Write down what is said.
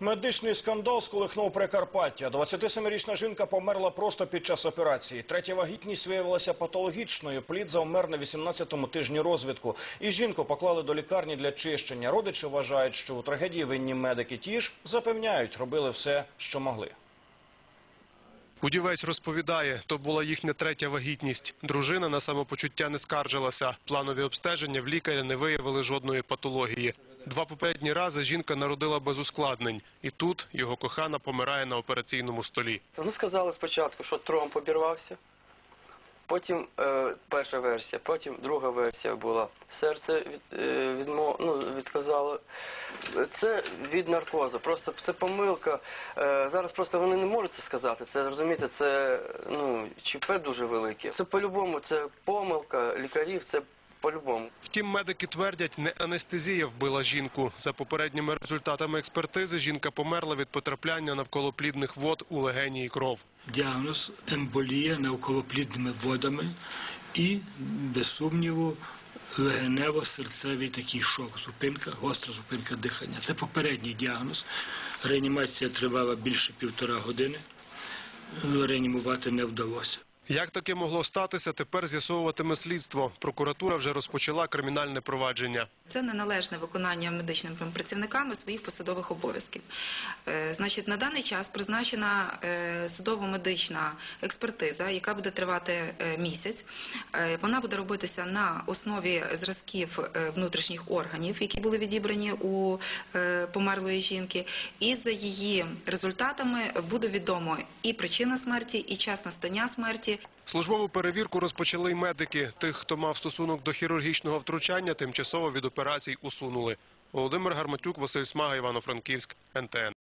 Медичний скандал сколихнув Прикарпаття. 27-річна жінка померла просто під час операції. Третя вагітність виявилася патологічною. Плід завмер на 18-му тижні розвитку. І жінку поклали до лікарні для чищення. Родичі вважають, що у трагедії винні медики ті ж запевняють, робили все, що могли. Удівець розповідає, то була їхня третя вагітність. Дружина на самопочуття не скаржилася. Планові обстеження в лікаря не виявили жодної патології. Два попередні рази жінка народила без ускладнень. І тут його кохана помирає на операційному столі. Ну, сказали спочатку, що тромб обірвався. Потім е, перша версія, потім друга версія була. Серце від, е, відмо, ну, відказало. Це від наркозу. Просто це помилка. Е, зараз просто вони не можуть це сказати. Це розумієте, це ну, ЧП дуже велике. Це по-любому, це помилка лікарів, це по-любому. Втім, медики твердять, не анестезія вбила жінку. За попередніми результатами експертизи, жінка померла від потрапляння навколоплідних вод у легені і кров. діагноз емболія навколоплідними водами і, без сумніву, легенево-серцевий такий шок, зупинка, гостра зупинка дихання. Це попередній діагноз. Реанімація тривала більше півтора години. Реанімувати не вдалося. Як таке могло статися, тепер з'ясовуватиме слідство. Прокуратура вже розпочала кримінальне провадження. Це неналежне виконання медичними працівниками своїх посадових обов'язків. Е, Значить, на даний час призначена е, судово-медична експертиза, яка буде тривати е, місяць. Вона буде робитися на основі зразків внутрішніх органів, які були відібрані у померлої жінки. І за її результатами буде відомо і причина смерті, і час настання смерті. Службову перевірку розпочали й медики. Тих, хто мав стосунок до хірургічного втручання, тимчасово від операцій усунули. Володимир Гарматюк, Василь Смага, Івано-Франківськ, НТН.